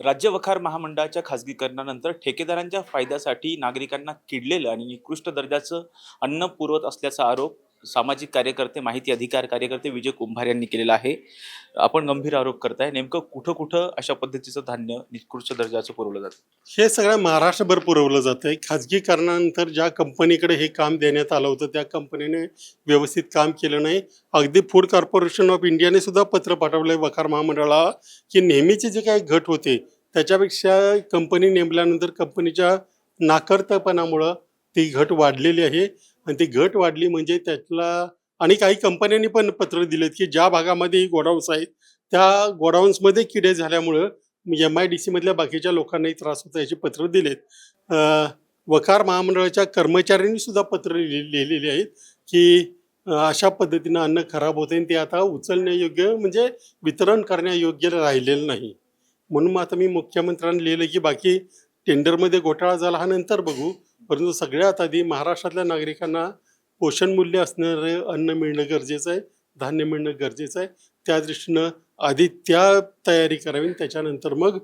राज्य वखार महामंडळाच्या खाजगीकरणानंतर ठेकेदारांच्या फायद्यासाठी नागरिकांना किडलेलं आणि निकृष्ट दर्जाचं अन्न पुरवत असल्याचा आरोप सामाजिक कार्यकर्ते माहिती अधिकार कार्यकर्ते विजय कुंभार यांनी केलेला आहे. आपण गंभीर आरोप करताय. नेमकं कुठं कुठं अशा पद्धतीचं धान्य निकृष्ट दर्जाचं पुरवलं जातं? हे सगळं महाराष्ट्रभर पुरवलं जातं आहे खाजगीकरणानंतर ज्या कंपनीकडे हे काम देण्यात आलं होतं त्या कंपनीने व्यवस्थित काम केलं नाही. अगदी फूड कॉर्पोरेशन ऑफ इंडियाने सुद्धा पत्र पाठवलं आहे वखार महामंडळाला की नेहमीचे जे काही घट होते त्याच्यापेक्षा कंपनी नेमल्यानंतर कंपनीच्या नाकर्तपणामुळं ती घट वाढलेली आहे. आणि ती घट वाढली म्हणजे त्यातला आणि काही कंपन्यांनी पण पत्र दिलेत की ज्या भागामध्ये गोडाऊन्स आहेत त्या गोडाऊन्समध्ये किडे झाल्यामुळं एम आय डी सीमधल्या बाकीच्या लोकांनाही त्रास होतो याची पत्र दिलेत. वकार महामंडळाच्या कर्मचाऱ्यांनी सुद्धा पत्र लिहिलेली आहेत की अशा पद्धतीनं अन्न खराब होते आणि ते आता उचलण्यायोग्य म्हणजे वितरण करण्यायोग्य राहिलेलं नाही. म्हणून मग आता मी मुख्यमंत्र्यांना लिहिलं की बाकी टेंडरमध्ये घोटाळा झाला हा नंतर बघू. परंतु सगळ्यात आधी महाराष्ट्रातल्या नागरिकांना पोषण मूल्य असणारं अन्न मिळणं गरजेचं आहे धान्य मिळणं गरजेचं आहे. त्या दृष्टीनं आधी त्या तयारी करावी त्याच्यानंतर मग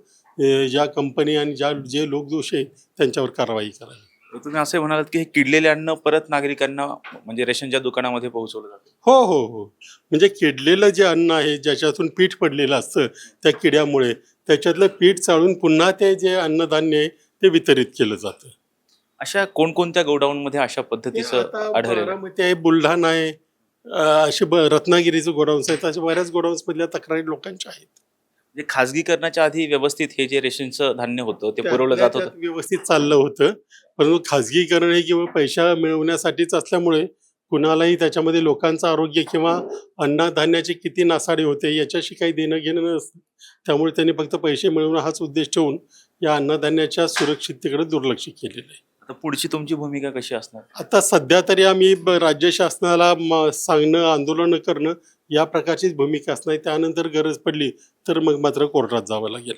ज्या कंपनी आणि ज्या जे लोक दोष आहे त्यांच्यावर कारवाई करावी. तुम्ही असं म्हणालात की हे किडलेले अन्न परत नागरिकांना म्हणजे रेशनच्या दुकानामध्ये पोहोचवलं जातं. हो हो हो. म्हणजे किडलेलं जे अन्न आहे ज्याच्यातून पीठ पडलेलं असतं त्या किड्यामुळे त्याच्यातलं पीठ चाळून पुन्हा ते जे अन्नधान्य आहे ते वितरित केलं जातं. अशा कोणकोणत्या गोडाऊनमध्ये अशा पद्धतीचं आढळेल बारामती आहे बुलढाणा आहे अं, असे ब रत्नागिरीचं गोडाऊन्स आहेत अशा बऱ्याच गोडाऊन्स मधल्या तक्रारी लोकांच्या आहेत. म्हणजे खाजगीकरणाच्या आधी व्यवस्थित हे जे रेशनचं धान्य होतं ते पुरवलं जात होतं. व्यवस्थित चाललं होतं. परंतु खाजगीकरण हे किंवा पैसा मिळवण्यासाठीच असल्यामुळे कुणालाही त्याच्यामध्ये लोकांचं आरोग्य किंवा अन्नधान्याची किती नासाडी होते याच्याशी काही देणं घेणं नसतं त्यामुळे त्यांनी फक्त पैसे मिळवणं हाच उद्देश ठेवून या अन्नधान्याच्या सुरक्षिततेकडे दुर्लक्ष केलेलं आहे. आता पुढची तुमची भूमिका कशी असणार? आता सध्या तरी आम्ही राज्य शासनाला सांगणं आंदोलनं करणं या प्रकारचीच भूमिका असणार. त्यानंतर गरज पडली तर मग मात्र कोर्टात जावं लागेल.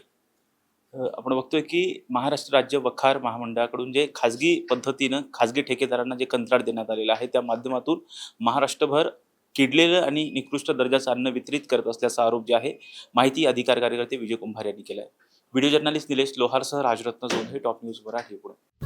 आपण बघतोय की महाराष्ट्र राज्य वखार महामंडळाकडून जे खाजगी पद्धतीनं खाजगी ठेकेदारांना जे कंत्राट देण्यात आलेलं आहे त्या माध्यमातून महाराष्ट्रभर किडलेलं आणि निकृष्ट दर्जाचं अन्न वितरित करत असल्याचा आरोप जे आहे माहिती अधिकार कार्यकर्ते विजय कुंभार यांनी केला आहे व्हिडिओ जर्नलिस्ट निलेश लोहारसह राजरत्न जोंधे टॉप न्यूजवर आहे पुढे